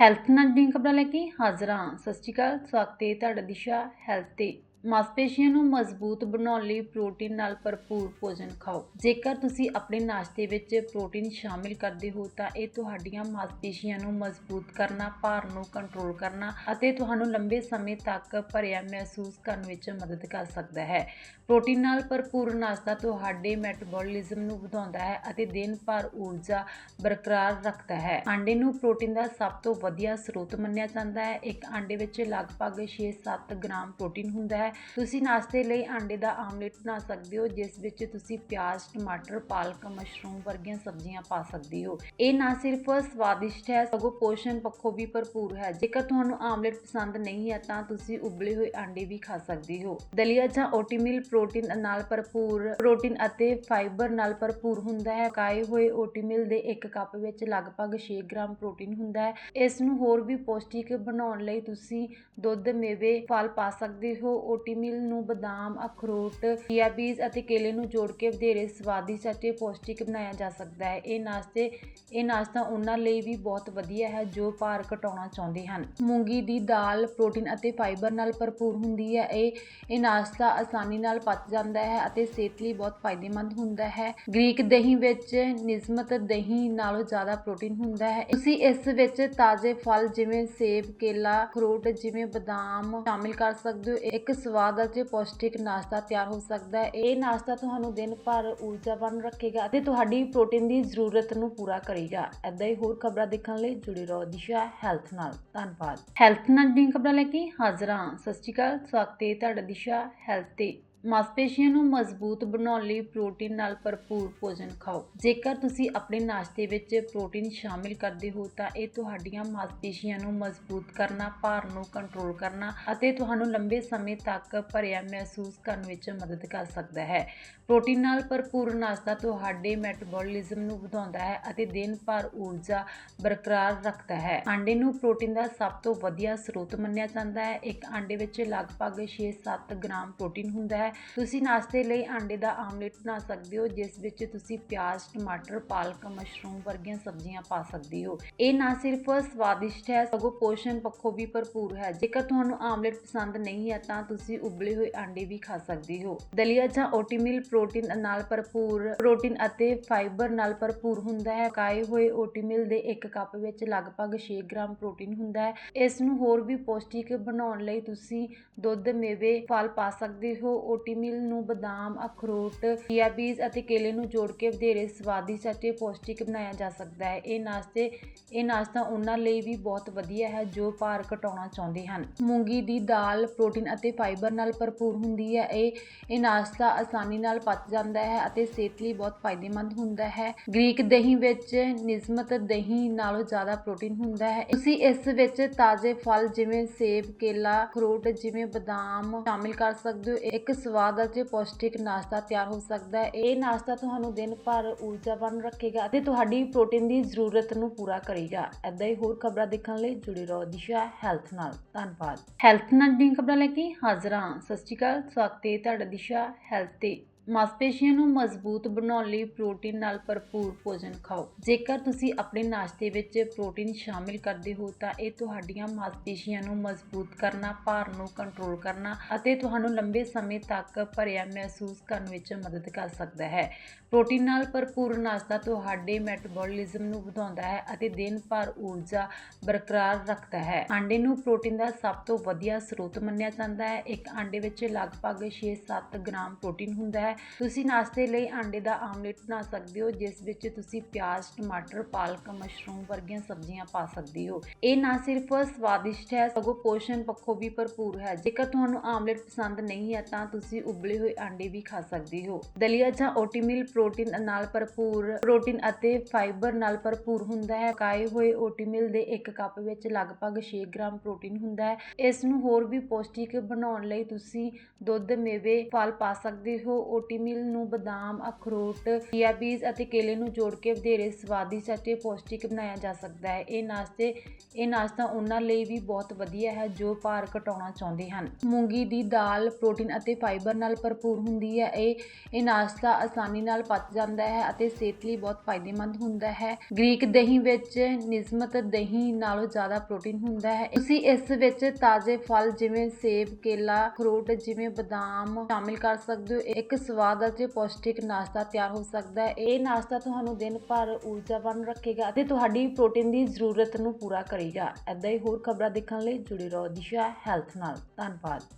Health ਨਾਲ ਦੀਆਂ ਖਬਰਾਂ ਲੈ ਕੇ ਹਾਜ਼ਰ ਹਾਂ। ਸਤਿ ਸ਼੍ਰੀ ਅਕਾਲ, ਸਵਾਗਤ ਹੈ ਤੁਹਾਡਾ ਦਿਸ਼ਾ, ਹੈਲਥ ਤੇ ਮਾਸਪੇਸ਼ੀਆਂ ਨੂੰ ਮਜ਼ਬੂਤ ਬਣਾਉਣ ਲਈ ਪ੍ਰੋਟੀਨ ਨਾਲ ਭਰਪੂਰ ਭੋਜਨ ਖਾਓ। ਜੇਕਰ ਤੁਸੀਂ ਆਪਣੇ ਨਾਸ਼ਤੇ ਵਿੱਚ ਪ੍ਰੋਟੀਨ ਸ਼ਾਮਿਲ ਕਰਦੇ ਹੋ, ਤਾਂ ਇਹ ਤੁਹਾਡੀਆਂ ਮਾਸਪੇਸ਼ੀਆਂ ਨੂੰ ਮਜ਼ਬੂਤ ਕਰਨਾ, ਭਾਰ ਨੂੰ ਕੰਟਰੋਲ ਕਰਨਾ ਅਤੇ ਤੁਹਾਨੂੰ ਲੰਬੇ ਸਮੇਂ ਤੱਕ ਭਰਿਆ ਮਹਿਸੂਸ ਕਰਨ ਵਿੱਚ ਮਦਦ ਕਰ ਸਕਦਾ ਹੈ। ਪ੍ਰੋਟੀਨ ਨਾਲ ਭਰਪੂਰ ਨਾਸ਼ਤਾ ਤੁਹਾਡੇ ਮੈਟਾਬੋਲਿਜ਼ਮ ਨੂੰ ਵਧਾਉਂਦਾ ਹੈ ਅਤੇ ਦਿਨ ਭਰ ਊਰਜਾ ਬਰਕਰਾਰ ਰੱਖਦਾ ਹੈ। ਆਂਡੇ ਨੂੰ ਪ੍ਰੋਟੀਨ ਦਾ ਸਭ ਤੋਂ ਵਧੀਆ ਸਰੋਤ ਮੰਨਿਆ ਜਾਂਦਾ ਹੈ। ਇੱਕ ਆਂਡੇ ਵਿੱਚ ਲਗਭਗ 6-7 ਗ੍ਰਾਮ ਪ੍ਰੋਟੀਨ ਹੁੰਦਾ ਹੈ। ਤੁਸੀਂ ਨਾਸ਼ਤੇ ਲਈ ਆਂਡੇ ਦਾ ਆਮਲੇਟ ਬਣਾ ਸਕਦੇ ਹੋ, ਜਿਸ ਵਿੱਚ ਤੁਸੀਂ ਪਿਆਜ਼, ਟਮਾਟਰ, ਪਾਲਕ, ਮਸ਼ਰੂਮ ਵਰਗੀਆਂ ਸਬਜ਼ੀਆਂ ਪਾ ਸਕਦੇ ਹੋ। ਇਹ ਨਾ ਸਿਰਫ ਸਵਾਦਿਸ਼ਟ ਹੈ, ਸਗੋਂ ਪੋਸ਼ਣ ਪੱਖੋਂ ਵੀ ਭਰਪੂਰ ਹੈ। ਜੇਕਰ ਤੁਹਾਨੂੰ ਆਮਲੇਟ ਪਸੰਦ ਨਹੀਂ ਹੈ, ਤਾਂ ਤੁਸੀਂ ਉਬਲੇ ਹੋਏ ਆਂਡੇ ਵੀ ਖਾ ਸਕਦੇ ਹੋ। ਦਲੀਆ ਜਾਂ ਓਟੀਮੀਲ ਪ੍ਰੋਟੀਨ ਨਾਲ ਭਰਪੂਰ, ਪ੍ਰੋਟੀਨ ਅਤੇ ਫਾਈਬਰ ਨਾਲ ਭਰਪੂਰ ਹੁੰਦਾ ਹੈ। ਪਕਾਏ ਹੋਏ ਓਟੀਮੀਲ ਦੇ ਇੱਕ ਕੱਪ ਵਿੱਚ ਲਗਭਗ 6 ਗ੍ਰਾਮ ਪ੍ਰੋਟੀਨ ਹੁੰਦਾ ਹੈ। ਇਸ ਨੂੰ ਹੋਰ ਵੀ ਪੌਸ਼ਟਿਕ ਬਣਾਉਣ ਲਈ ਤੁਸੀਂ ਦੁੱਧ, ਮੇਵੇ, ਫਲ ਪਾ ਸਕਦੇ ਹੋ। ਮਿਲ ਨੂੰ ਬਦਾਮ, ਅਖਰੋਟ ਚੀਆ ਬੀਜ ਅਤੇ ਕੇਲੇ ਨੂੰ ਜੋੜ ਕੇ ਵਧੇਰੇ ਸਵਾਦਿਸ਼ਟ ਅਤੇ ਪੌਸ਼ਟਿਕ ਬਣਾਇਆ ਜਾ ਸਕਦਾ ਹੈ। ਇਹ ਨਾਸ਼ਤੇ, ਇਹ ਨਾਸ਼ਤਾ ਉਹਨਾਂ ਲਈ ਵੀ ਬਹੁਤ ਵਧੀਆ ਹੈ ਜੋ ਭਾਰ ਘਟਾਉਣਾ ਚਾਹੁੰਦੇ ਹਨ। ਮੂੰਗੀ ਦੀ ਦਾਲ ਪ੍ਰੋਟੀਨ ਅਤੇ ਫਾਈਬਰ ਨਾਲ ਭਰਪੂਰ ਹੁੰਦੀ ਹੈ। ਇਹ ਇਹ ਨਾਸ਼ਤਾ ਆਸਾਨੀ ਨਾਲ ਪਚ ਜਾਂਦਾ ਹੈ ਅਤੇ ਸਿਹਤ ਲਈ ਬਹੁਤ ਫਾਇਦੇਮੰਦ ਹੁੰਦਾ ਹੈ। ਗ੍ਰੀਕ ਦਹੀਂ ਵਿੱਚ ਨਿਸਬਤ ਦਹੀਂ ਨਾਲੋਂ ਜ਼ਿਆਦਾ ਪ੍ਰੋਟੀਨ ਹੁੰਦਾ ਹੈ। ਤੁਸੀਂ ਇਸ ਵਿੱਚ ਤਾਜ਼ੇ ਫਲ ਜਿਵੇਂ ਸੇਬ, ਕੇਲਾ, ਅਖਰੋਟ ਜਿਵੇਂ ਬਦਾਮ ਸ਼ਾਮਿਲ ਕਰ ਸਕਦੇ ਹੋ। ਇੱਕ ਸਵਾਦ ਅਤੇ ਪੌਸ਼ਟਿਕ ਨਾਸ਼ਤਾ ਤਿਆਰ ਹੋ ਸਕਦਾ ਹੈ। ਇਹ ਨਾਸ਼ਤਾ ਤੁਹਾਨੂੰ ਦਿਨ ਭਰ ਊਰਜਾਵਾਨ ਰੱਖੇਗਾ ਅਤੇ ਤੁਹਾਡੀ ਪ੍ਰੋਟੀਨ ਦੀ ਜ਼ਰੂਰਤ ਨੂੰ ਪੂਰਾ ਕਰੇਗਾ। ਐਦਾਂ ਹੀ ਹੋਰ ਖਬਰਾਂ ਦੇਖਣ ਲਈ ਜੁੜੇ ਰਹੋ ਦਿਸ਼ਾ ਹੈਲਥ ਨਾਲ। ਧੰਨਵਾਦ। ਹੈਲਥ ਨਾਲ ਦੀਆਂ ਖਬਰਾਂ ਲੈ ਕੇ ਹਾਜ਼ਰ ਹਾਂ। ਸਤਿ ਸ਼੍ਰੀ ਅਕਾਲ। ਸਵਾਗਤ ਹੈ ਤੁਹਾਡਾ ਦਿਸ਼ਾ ਹੈਲਥ ਤੇ ਮਾਸਪੇਸ਼ੀਆਂ ਨੂੰ ਮਜ਼ਬੂਤ ਬਣਾਉਣ ਲਈ ਪ੍ਰੋਟੀਨ ਨਾਲ ਭਰਪੂਰ ਭੋਜਨ ਖਾਓ। ਜੇਕਰ ਤੁਸੀਂ ਆਪਣੇ ਨਾਸ਼ਤੇ ਵਿੱਚ ਪ੍ਰੋਟੀਨ ਸ਼ਾਮਿਲ ਕਰਦੇ ਹੋ, ਤਾਂ ਇਹ ਤੁਹਾਡੀਆਂ ਮਾਸਪੇਸ਼ੀਆਂ ਨੂੰ ਮਜ਼ਬੂਤ ਕਰਨਾ, ਭਾਰ ਨੂੰ ਕੰਟਰੋਲ ਕਰਨਾ ਅਤੇ ਤੁਹਾਨੂੰ ਲੰਬੇ ਸਮੇਂ ਤੱਕ ਭਰਿਆ ਮਹਿਸੂਸ ਕਰਨ ਵਿੱਚ ਮਦਦ ਕਰ ਸਕਦਾ ਹੈ। ਪ੍ਰੋਟੀਨ ਨਾਲ ਭਰਪੂਰ ਨਾਸ਼ਤਾ ਤੁਹਾਡੇ ਮੈਟਾਬੋਲਿਜ਼ਮ ਨੂੰ ਵਧਾਉਂਦਾ ਹੈ ਅਤੇ ਦਿਨ ਭਰ ਊਰਜਾ ਬਰਕਰਾਰ ਰੱਖਦਾ ਹੈ। ਆਂਡੇ ਨੂੰ ਪ੍ਰੋਟੀਨ ਦਾ ਸਭ ਤੋਂ ਵਧੀਆ ਸਰੋਤ ਮੰਨਿਆ ਜਾਂਦਾ ਹੈ। ਇੱਕ ਆਂਡੇ ਵਿੱਚ ਲਗਭਗ 6-7 ਗ੍ਰਾਮ ਪ੍ਰੋਟੀਨ ਹੁੰਦਾ ਹੈ। ਤੁਸੀਂ ਨਾਸ਼ਤੇ ਲਈ ਆਂਡੇ ਦਾ ਆਮਲੇਟ ਬਣਾ ਸਕਦੇ ਹੋ, ਜਿਸ ਵਿੱਚ ਤੁਸੀਂ ਪਿਆਜ਼, ਟਮਾਟਰ, ਪਾਲਕ, ਮਸ਼ਰੂਮ ਵਰਗੀਆਂ ਸਬਜ਼ੀਆਂ ਪਾ ਸਕਦੇ ਹੋ। ਇਹ ਨਾ ਸਿਰਫ ਸਵਾਦਿਸ਼ਟ ਹੈ, ਸਗੋਂ ਪੋਸ਼ਣ ਪੱਖੋਂ ਵੀ ਭਰਪੂਰ ਹੈ। ਜੇਕਰ ਤੁਹਾਨੂੰ ਆਮਲੇਟ ਪਸੰਦ ਨਹੀਂ ਹੈ, ਤਾਂ ਤੁਸੀਂ ਉਬਲੇ ਹੋਏ ਆਂਡੇ ਵੀ ਖਾ ਸਕਦੇ ਹੋ। ਦਲੀਆ ਜਾਂ ਓਟੀਮੀਲ ਪ੍ਰੋਟੀਨ ਨਾਲ ਭਰਪੂਰ, ਪ੍ਰੋਟੀਨ ਅਤੇ ਫਾਈਬਰ ਨਾਲ ਭਰਪੂਰ ਹੁੰਦਾ ਹੈ। ਪਕਾਏ ਹੋਏ ਓਟੀਮੀਲ ਦੇ ਇੱਕ ਕੱਪ ਵਿੱਚ ਲਗਭਗ 6 ਗ੍ਰਾਮ ਪ੍ਰੋਟੀਨ ਹੁੰਦਾ ਹੈ। ਇਸ ਨੂੰ ਹੋਰ ਵੀ ਪੌਸ਼ਟਿਕ ਬਣਾਉਣ ਲਈ ਤੁਸੀਂ ਦੁੱਧ, ਮੇਵੇ, ਫਲ ਪਾ ਸਕਦੇ ਹੋ। ਓਟੀਮੀਲ ਨੂੰ ਬਦਾਮ, ਅਖਰੋਟ ਚੀਆ ਬੀਜ ਅਤੇ ਕੇਲੇ ਨੂੰ ਜੋੜ ਕੇ ਵਧੇਰੇ ਸਵਾਦਿਸ਼ਟ ਅਤੇ ਪੌਸ਼ਟਿਕ ਬਣਾਇਆ ਜਾ ਸਕਦਾ ਹੈ। ਇਹ ਨਾਸ਼ਤੇ, ਇਹ ਨਾਸ਼ਤਾ ਉਹਨਾਂ ਲਈ ਵੀ ਬਹੁਤ ਵਧੀਆ ਹੈ ਜੋ ਭਾਰ ਘਟਾਉਣਾ ਚਾਹੁੰਦੇ ਹਨ। ਮੂੰਗੀ ਦੀ ਦਾਲ ਪ੍ਰੋਟੀਨ ਅਤੇ ਫਾਈਬਰ ਨਾਲ ਭਰਪੂਰ ਹੁੰਦੀ ਹੈ। ਇਹ ਇਹ ਨਾਸ਼ਤਾ ਆਸਾਨੀ ਨਾਲ ਪਚ ਜਾਂਦਾ ਹੈ ਅਤੇ ਸਿਹਤ ਲਈ ਬਹੁਤ ਫਾਇਦੇਮੰਦ ਹੁੰਦਾ ਹੈ। ਗ੍ਰੀਕ ਦਹੀਂ ਵਿੱਚ ਨਿਸਬਤ ਦਹੀਂ ਨਾਲੋਂ ਜ਼ਿਆਦਾ ਪ੍ਰੋਟੀਨ ਹੁੰਦਾ ਹੈ। ਤੁਸੀਂ ਇਸ ਵਿੱਚ ਤਾਜ਼ੇ ਫਲ ਜਿਵੇਂ ਸੇਬ, ਕੇਲਾ, ਅਖਰੋਟ ਜਿਵੇਂ ਬਦਾਮ ਸ਼ਾਮਿਲ ਕਰ ਸਕਦੇ ਹੋ। ਇੱਕ ਸਵਾਦ ਅਤੇ ਪੌਸ਼ਟਿਕ ਨਾਸ਼ਤਾ ਤਿਆਰ ਹੋ ਸਕਦਾ ਹੈ। ਇਹ ਨਾਸ਼ਤਾ ਤੁਹਾਨੂੰ ਦਿਨ ਭਰ ਊਰਜਾਵਾਨ ਰੱਖੇਗਾ ਅਤੇ ਤੁਹਾਡੀ ਪ੍ਰੋਟੀਨ ਦੀ ਜ਼ਰੂਰਤ ਨੂੰ ਪੂਰਾ ਕਰੇਗਾ। ਐਦਾਂ ਹੀ ਹੋਰ ਖਬਰਾਂ ਦੇਖਣ ਲਈ ਜੁੜੇ ਰਹੋ ਦਿਸ਼ਾ ਹੈਲਥ ਨਾਲ। ਧੰਨਵਾਦ। ਹੈਲਥ ਨਾਲ ਦੀਆਂ ਖਬਰਾਂ ਲੈ ਕੇ ਹਾਜ਼ਰ ਹਾਂ। ਸਤਿ ਸ਼੍ਰੀ ਅਕਾਲ। ਸਵਾਗਤ ਹੈ ਤੁਹਾਡਾ ਦਿਸ਼ਾ ਹੈਲਥ ਤੇ ਮਾਸਪੇਸ਼ੀਆਂ ਨੂੰ ਮਜ਼ਬੂਤ ਬਣਾਉਣ ਲਈ ਪ੍ਰੋਟੀਨ ਨਾਲ ਭਰਪੂਰ ਭੋਜਨ ਖਾਓ। ਜੇਕਰ ਤੁਸੀਂ ਆਪਣੇ ਨਾਸ਼ਤੇ ਵਿੱਚ ਪ੍ਰੋਟੀਨ ਸ਼ਾਮਿਲ ਕਰਦੇ ਹੋ, ਤਾਂ ਇਹ ਤੁਹਾਡੀਆਂ ਮਾਸਪੇਸ਼ੀਆਂ ਨੂੰ ਮਜ਼ਬੂਤ ਕਰਨਾ, ਭਾਰ ਨੂੰ ਕੰਟਰੋਲ ਕਰਨਾ ਅਤੇ ਤੁਹਾਨੂੰ ਲੰਬੇ ਸਮੇਂ ਤੱਕ ਭਰਿਆ ਮਹਿਸੂਸ ਕਰਨ ਵਿੱਚ ਮਦਦ ਕਰ ਸਕਦਾ ਹੈ। ਪ੍ਰੋਟੀਨ ਨਾਲ ਭਰਪੂਰ ਨਾਸ਼ਤਾ ਤੁਹਾਡੇ ਮੈਟਾਬੋਲਿਜ਼ਮ ਨੂੰ ਵਧਾਉਂਦਾ ਹੈ ਅਤੇ ਦਿਨ ਭਰ ਊਰਜਾ ਬਰਕਰਾਰ ਰੱਖਦਾ ਹੈ। ਆਂਡੇ ਨੂੰ ਪ੍ਰੋਟੀਨ ਦਾ ਸਭ ਤੋਂ ਵਧੀਆ ਸਰੋਤ ਮੰਨਿਆ ਜਾਂਦਾ ਹੈ। ਇੱਕ ਆਂਡੇ ਵਿੱਚ ਲਗਭਗ 6-7 ਗ੍ਰਾਮ ਪ੍ਰੋਟੀਨ ਹੁੰਦਾ ਹੈ। ਤੁਸੀਂ ਨਾਸ਼ਤੇ ਲਈ ਆਂਡੇ ਦਾ ਆਮਲੇਟ ਬਣਾ ਸਕਦੇ ਹੋ, ਜਿਸ ਵਿੱਚ ਤੁਸੀਂ ਪਿਆਜ਼, ਟਮਾਟਰ, ਪਾਲਕ, ਮਸ਼ਰੂਮ ਵਰਗੀਆਂ ਸਬਜ਼ੀਆਂ ਪਾ ਸਕਦੇ ਹੋ। ਇਹ ਨਾ ਸਿਰਫ ਸਵਾਦਿਸ਼ਟ ਹੈ, ਸਗੋਂ ਪੋਸ਼ਣ ਪੱਖੋਂ ਵੀ ਭਰਪੂਰ ਹੈ। ਜੇਕਰ ਤੁਹਾਨੂੰ ਆਮਲੇਟ ਪਸੰਦ ਨਹੀਂ ਹੈ, ਤਾਂ ਤੁਸੀਂ ਉਬਲੇ ਹੋਏ ਆਂਡੇ ਵੀ ਖਾ ਸਕਦੇ ਹੋ। ਦਲੀਆ ਜਾਂ ਓਟੀਮੀਲ ਪ੍ਰੋਟੀਨ ਨਾਲ ਭਰਪੂਰ, ਪ੍ਰੋਟੀਨ ਅਤੇ ਫਾਈਬਰ ਨਾਲ ਭਰਪੂਰ ਹੁੰਦਾ ਹੈ। ਪਕਾਏ ਹੋਏ ਓਟੀਮੀਲ ਦੇ ਇੱਕ ਕੱਪ ਵਿੱਚ ਲਗਭਗ 6 ਗ੍ਰਾਮ ਪ੍ਰੋਟੀਨ ਹੁੰਦਾ ਹੈ। ਇਸ ਨੂੰ ਹੋਰ ਵੀ ਪੌਸ਼ਟਿਕ ਬਣਾਉਣ ਲਈ ਤੁਸੀਂ ਦੁੱਧ, ਮੇਵੇ, ਫਲ ਪਾ ਸਕਦੇ ਹੋ। ਓਟੀ ਮਿਲ ਨੂੰ ਬਦਾਮ, ਅਖਰੋਟ ਚੀਆ ਬੀਜ ਅਤੇ ਕੇਲੇ ਨੂੰ ਜੋੜ ਕੇ ਵਧੇਰੇ ਸਵਾਦਿਸ਼ਟ ਅਤੇ ਪੌਸ਼ਟਿਕ ਬਣਾਇਆ ਜਾ ਸਕਦਾ ਹੈ। ਇਹ ਨਾਸ਼ਤੇ, ਇਹ ਨਾਸ਼ਤਾ ਉਹਨਾਂ ਲਈ ਵੀ ਬਹੁਤ ਵਧੀਆ ਹੈ ਜੋ ਭਾਰ ਘਟਾਉਣਾ ਚਾਹੁੰਦੇ ਹਨ। ਮੂੰਗੀ ਦੀ ਦਾਲ ਪ੍ਰੋਟੀਨ ਅਤੇ ਫਾਈਬਰ ਨਾਲ ਭਰਪੂਰ ਹੁੰਦੀ ਹੈ। ਇਹ ਇਹ ਨਾਸ਼ਤਾ ਆਸਾਨੀ ਨਾਲ ਪਚ ਜਾਂਦਾ ਹੈ ਅਤੇ ਸਿਹਤ ਲਈ ਬਹੁਤ ਫਾਇਦੇਮੰਦ ਹੁੰਦਾ ਹੈ। ਗ੍ਰੀਕ ਦਹੀਂ ਵਿੱਚ ਨਿਸਮਤ ਦਹੀਂ ਨਾਲੋਂ ਜ਼ਿਆਦਾ ਪ੍ਰੋਟੀਨ ਹੁੰਦਾ ਹੈ। ਤੁਸੀਂ ਇਸ ਵਿੱਚ ਤਾਜ਼ੇ ਫਲ ਜਿਵੇਂ ਸੇਬ, ਕੇਲਾ, ਅਖਰੋਟ ਜਿਵੇਂ ਬਦਾਮ ਸ਼ਾਮਿਲ ਕਰ ਸਕਦੇ ਹੋ। ਇੱਕ ਸਵਾਦ ਅਤੇ ਪੌਸ਼ਟਿਕ ਨਾਸ਼ਤਾ ਤਿਆਰ ਹੋ ਸਕਦਾ ਹੈ, ਇਹ ਨਾਸ਼ਤਾ ਤੁਹਾਨੂੰ ਦਿਨ ਭਰ ਊਰਜਾਵਾਨ ਰੱਖੇਗਾ ਅਤੇ ਤੁਹਾਡੀ ਪ੍ਰੋਟੀਨ ਦੀ ਜ਼ਰੂਰਤ ਨੂੰ ਪੂਰਾ ਕਰੇਗਾ। ਐਦਾਂ ਹੀ ਹੋਰ ਖਬਰਾਂ ਦੇਖਣ ਲਈ ਜੁੜੇ ਰਹੋ ਦਿਸ਼ਾ ਹੈਲਥ ਨਾਲ। ਧੰਨਵਾਦ।